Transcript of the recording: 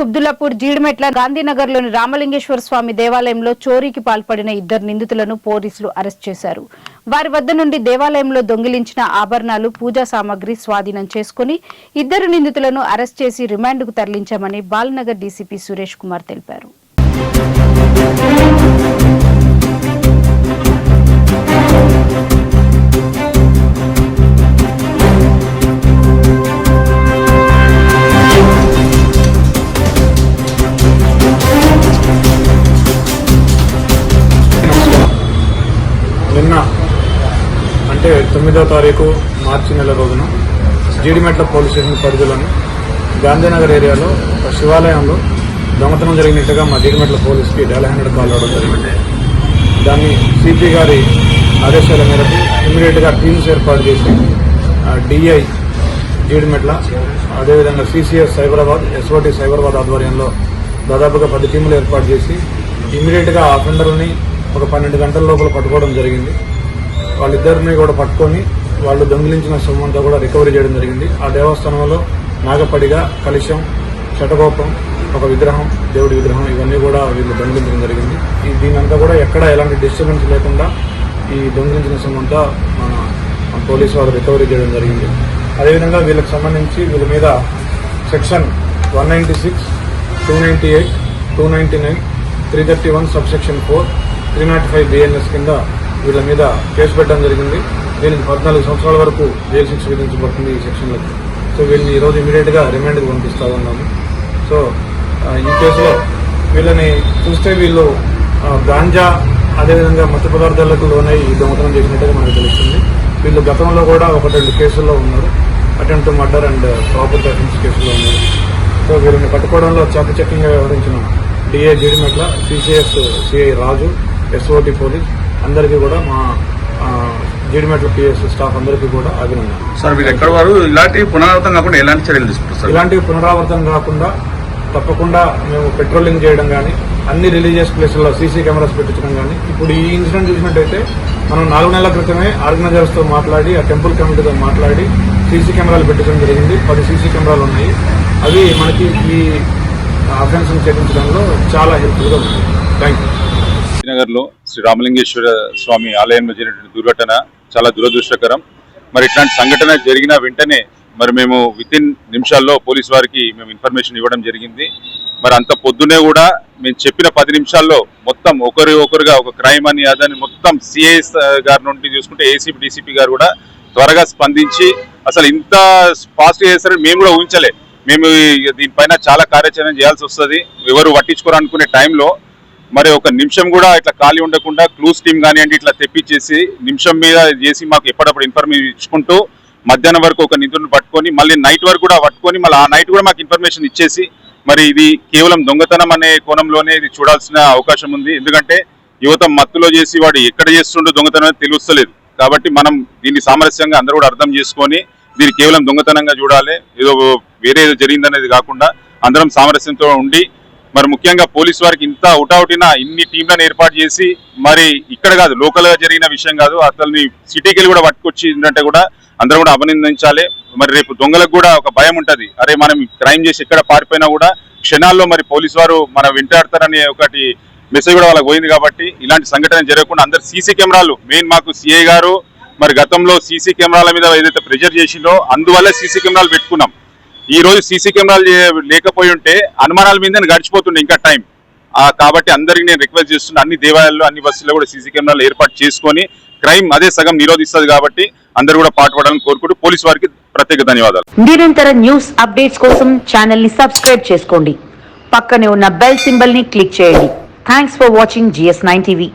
కుబ్దుల్లాపూర్ జీడిమెట్ల గాంధీనగర్లోని రామలింగేశ్వర స్వామి దేవాలయంలో చోరీకి పాల్పడిన ఇద్దరు నిందితులను పోలీసులు అరెస్ట్ చేశారు. వారి వద్ద నుండి దేవాలయంలో దొంగిలించిన ఆభరణాలు పూజా సామాగ్రి స్వాధీనం చేసుకుని ఇద్దరు నిందితులను అరెస్ట్ చేసి రిమాండ్కు తరలించామని బాలనగర్ డీసీపీ సురేష్ కుమార్ తెలిపారు. నిన్న అంటే తొమ్మిదో తారీఖు మార్చి నెల రోజున జీడిమెట్ల పోలీస్ స్టేషన్ పరిధిలోని గాంధీనగర్ ఏరియాలో ఒక శివాలయంలో దొంగతనం జరిగినట్టుగా మా జీడిమెట్ల పోలీస్కి డెల్ హండ్రెడ్ కాల్ రావడం జరిగింది. దాన్ని సిపి గారి ఆదేశాల మేరకు ఇమీడియట్గా టీమ్స్ ఏర్పాటు చేసి డిఐ జీడిమెట్ల అదేవిధంగా సిసిఎస్ సైబరాబాద్ ఎస్ఓటి సైబరాబాద్ ఆధ్వర్యంలో దాదాపుగా పది టీములు ఏర్పాటు చేసి ఇమీడియట్గా ఆ అఫెండర్ని ఒక పన్నెండు గంటల లోపల పట్టుకోవడం జరిగింది. వాళ్ళిద్దరిని కూడా పట్టుకొని వాళ్ళు దొంగిలించిన సొమ్మంతా కూడా రికవరీ చేయడం జరిగింది. ఆ దేవస్థానంలో నాగపడిగా కలుషం చటకోపం ఒక విగ్రహం దేవుడి విగ్రహం ఇవన్నీ కూడా వీళ్ళు దొంగిలించడం జరిగింది. ఈ దీనంతా కూడా ఎక్కడ ఎలాంటి డిస్టర్బెన్స్ లేకుండా ఈ దొంగిలించిన సొమ్మంతా మన మన పోలీసు వారు రికవరీ చేయడం జరిగింది. అదేవిధంగా వీళ్ళకి సంబంధించి వీళ్ళ మీద section one ninety six two ninety eight two ninety nine three thirty one sub section four three not five BNS కింద వీళ్ళ మీద కేసు పెట్టడం జరిగింది. దీనికి పద్నాలుగు సంవత్సరాల వరకు జైలు శిక్ష విధించబడుతుంది ఈ సెక్షన్లకు సో వీళ్ళని ఈరోజు ఇమీడియట్గా రిమాండ్కి పంపిస్తా ఉన్నాము సో ఈ కేసులో వీళ్ళని చూస్తే వీళ్ళు గాంజా అదేవిధంగా మత్తు పదార్థాలకు లోనై ఈ దొంగతనం చేసినట్టుగా మనకు తెలుస్తుంది. వీళ్ళు గతంలో కూడా ఒక రెండు కేసుల్లో ఉన్నారు. Attempt murder and property offence కేసులో ఉన్నారు. సో వీళ్ళని పట్టుకోవడంలో చాకచక్యంగా వ్యవహరించిన DA Girimetla CCS CI Raju SOT police అందరికీ కూడా మా జీడిమెట్ల పిఎస్ స్టాఫ్ అందరికీ కూడా అభినందన సార్ మీరు ఎక్కడ వారు? ఇలాంటి పునరావృతం కాకుండా ఎలాంటి చర్యలు తీసుకుంటారు సార్? ఇలాంటివి పునరావృతం కాకుండా తప్పకుండా మేము పెట్రోలింగ్ చేయడం కానీ అన్ని రిలీజియస్ ప్లేసుల్లో సీసీ కెమెరాస్ పెట్టించడం కానీ ఇప్పుడు ఈ ఇన్సిడెంట్ చూసినట్టయితే మనం నాలుగు నెలల క్రితమే ఆర్గనైజర్స్తో మాట్లాడి ఆ టెంపుల్ కమిటీతో మాట్లాడి సీసీ కెమెరాలు పెట్టించడం జరిగింది. పది సీసీ కెమెరాలు ఉన్నాయి. అవి మనకి ఈ అఫెన్స్ని చేపించడంలో చాలా హెల్ప్ఫుల్గా ఉంది. థ్యాంక్ యూ నగర్లో శ్రీ రామలింగేశ్వర స్వామి ఆలయంలో జరిగినటువంటి దుర్ఘటన చాలా దురదృష్టకరం. మరి ఇట్లాంటి సంఘటన జరిగిన వెంటనే మరి మేము విత్ ఇన్ నిమిషాల్లో పోలీస్ వారికి మేము ఇన్ఫర్మేషన్ ఇవ్వడం జరిగింది. మరి అంత పొద్దునే కూడా మేము చెప్పిన పది నిమిషాల్లో మొత్తం ఒకరి ఒకరుగా ఒక క్రైమ్ అని అదని మొత్తం సిఐఎస్ గారి నుండి చూసుకుంటే ఏసీపీ డీసీపీ గారు కూడా త్వరగా స్పందించి అసలు ఇంత ఫాస్ట్ చేస్తారని మేము కూడా ఊహించలే. మేము దీనిపైన చాలా కార్యాచరణ చేయాల్సి వస్తుంది. ఎవరు పట్టించుకోరనుకునే టైంలో మరి ఒక నిమిషం కూడా ఇట్లా ఖాళీ ఉండకుండా క్లూస్ టీమ్ కానివ్వండి ఇట్లా తెప్పించేసి నిమిషం మీద చేసి మాకు ఎప్పటికప్పుడు ఇన్ఫర్మేషన్ ఇచ్చుకుంటూ మధ్యాహ్నం వరకు ఒక నిధులను పట్టుకొని మళ్ళీ నైట్ వరకు కూడా పట్టుకొని మళ్ళీ ఆ నైట్ కూడా మాకు ఇన్ఫర్మేషన్ ఇచ్చేసి మరి ఇది కేవలం దొంగతనం అనే కోణంలోనే ఇది చూడాల్సిన అవకాశం ఉంది. ఎందుకంటే యువత మత్తులో చేసి వాడు ఎక్కడ చేస్తుండో దొంగతనం అనేది తెలుస్తలేదు. కాబట్టి మనం దీన్ని సామరస్యంగా అందరూ కూడా అర్థం చేసుకొని దీన్ని కేవలం దొంగతనంగా చూడాలి. ఏదో వేరే ఏదో జరిగిందనేది కాకుండా అందరం సామరస్యంతో ఉండి మరి ముఖ్యంగా పోలీస్ వారికి ఇంత ఉటావుటిన ఇన్ని టీంలను ఏర్పాటు చేసి మరి ఇక్కడ కాదు లోకల్గా జరిగిన విషయం కాదు అతన్ని సిటీకి వెళ్ళి కూడా పట్టుకొచ్చి ఏంటంటే కూడా అందరూ కూడా అభినందించాలి మరి రేపు దొంగలకు కూడా ఒక భయం ఉంటుంది. అరే మనం క్రైమ్ చేసి ఎక్కడ పారిపోయినా కూడా క్షణాల్లో మరి పోలీస్ వారు మన వెంటాడతారనే ఒకటి మెసేజ్ కూడా వాళ్ళకి పోయింది కాబట్టి ఇలాంటి సంఘటన జరగకుండా అందరు సీసీ కెమెరాలు మెయిన్ మాకు సిఐ గారు మరి గతంలో సీసీ కెమెరాల మీద ఏదైతే ప్రెజర్ చేసిందో అందువల్ల సీసీ కెమెరాలు పెట్టుకున్నాం. ఈ రోజు సీసీ కెమెరాలు లేకపోయి ఉంటే అనుమానాల మీద గడిచిపోతుండే ఇంకా టైం. కాబట్టి అందరికి నేను రిక్వెస్ట్ చేస్తున్నా అన్ని దేవాలయాల్లో అన్ని బస్సుల్లో కూడా సీసీ కెమెరాలు ఏర్పాటు చేసుకొని క్రైమ్ అదే సగం నిరోధిస్తుంది కాబట్టి అందరూ కూడా పాటుపడాలని కోరుకుంటూ పోలీస్ వారికి ప్రత్యేక ధన్యవాదాలు. నిరంతర న్యూస్ అప్డేట్స్ కోసం ఛానల్ని సబ్స్క్రైబ్ చేసుకోండి. పక్కనే ఉన్న బెల్ సింబల్ని క్లిక్ చేయండి. Thanks for watching GS nine TV.